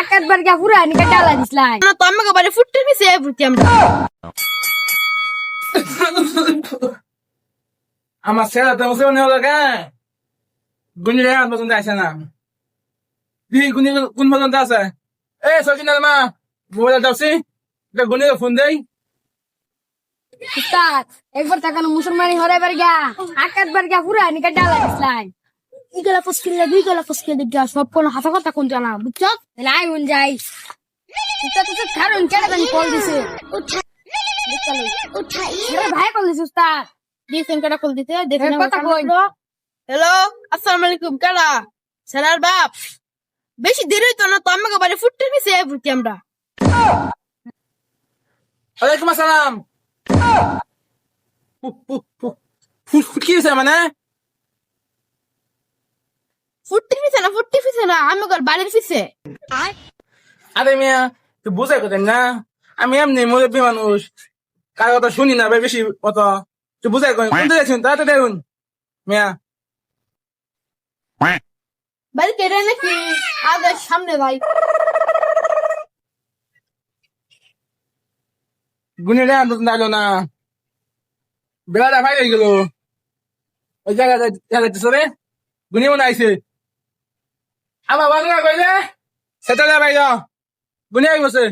আকাশ বার গা পুরা নিকে ডালা দিসলাই না তো আমাকে বাড়ি ফুটতে পিছে ভর্তি আমরা। আমার ছেলে তো মুসলমান হলো কে গুনি রে আন আসে না। দি গুনি কোন পর্যন্ত আছে? এ সকিনার মা মোবাইল দাওছি এটা গুনি ফোন দেই। উস্তাদ একবার তাকানো মুসলমানি হরে বার গা আকাশ বার গা পুরা নিকে ডালা দিসলাই ইগলা ফসকিলে দুই গলা ফসকিলে দিগা সব কোন হাসা কথা কোন জানা বুঝছ? তাহলে আই মন যাই। উস্তাদ তো কারণ কেন জানি কল দিছে। উঠাই ভাই কল দিছে উস্তাদ। দিয়েছেন কেটা কল দিতে দেখেন কথা কই। হ্যালো আসসালামু আলাইকুম কারা? সেনার বাপ। বেশি দেরি হইতো না তো আমাকে বাড়ি ফুটতে পিছে ভর্তি আমরা। ওয়ালাইকুম আসসালাম। ফু- ফু- ফু- ফু- ফু- কি হয়েছে মানে? ফুটতে পিছে না ফুটতে পিছে না আমাকে বাড়ির পিছে আরে মিয়া তুই বুঝাই কোথায় না? আমি এমনি মুরব্বী মানুষ। কার কথা শুনি না ভাই বেশি কত তুই বুঝাই কোন কোন দেখুন তাড়াতাড়ি দেখুন মিয়া। বাড়ি কেটে নাকি আগে সামনে ভাই গুনি রে আন পর্যন্ত না। বেলাটা ভাই গেল। ওই জায়গা যাইতেছ রে। গুনি মনে আইছে। আমার বাংলা কইলে সেটা ভাই যাও গুনি আই বসে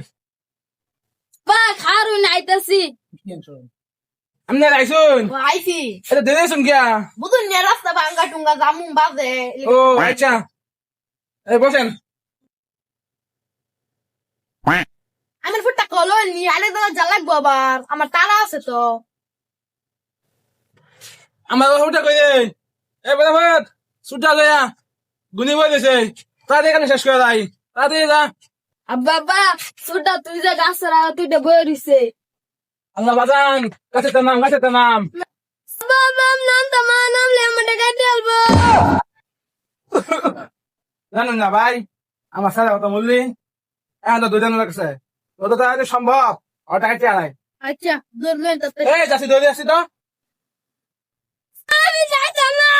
বা খারুন আইতাছি আমি আইসুন ও আইছি এটা দেরে শুন গিয়া বুঝুন নিয়ে রাস্তা ভাঙ্গা টুঙ্গা জামুন বাজে। ও আচ্ছা। এই বসেন আমার ফুটটা কলো নি দাদা যা লাগবো আবার। আমার তারা আছে তো। আমার বাবুটা কই রে এ বড় ভাত সুটা লয়া গুনি বই গেছে তাড়াতাড়ি এখানে শেষ করে যাই তাড়াতাড়ি যা আব্বা সুটা তুই যে গাছ তুই বই রইছে আল্লাহ বাজান কাছে তো নাম কাছে তো নাম। বাবা নাম তো মা নাম লে জানেন না ভাই আমার সারা কথা বললি। এখন তো দুজন লাগছে ও তো তাহলে সম্ভব ও টাকা চেয়ে আচ্ছা এই যাচ্ছি দৌড়ে আসছি তো আমি যাইতাম না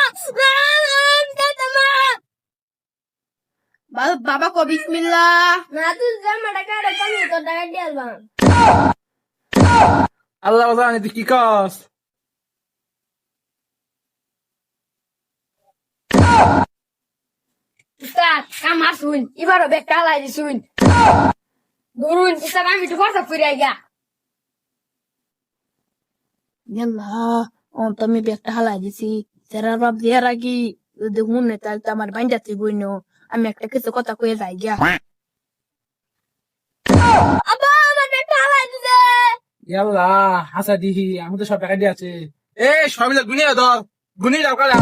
যাইতাম না বাবা কো বিসমিল্লাহ না তুই জামা টাকা রে কমি তো টাকা দেলবা আল্লাহ বাজান তুই কি কস উস্তাদ কাম আসুন এবারও বেগ ডালাই দিছুন ধরুন উস্তাদ আমি তো কথা ফুরে গা ইয়াল্লা ও তো আমি ব্যাগটা হালাই দিছি সেরার বাপ দিয়ার আগে যদি হুনে তাহলে তো আমার বাইন্ডাতে বইনো আমি একটা কিছু কথা কয়ে যাই গিয়া ইয়াল্লা হাসা দিহি আমি তো সব টাকা দিয়ে আছে এ সব গুনিয়ে ধর গুনিয়ে দাও কালে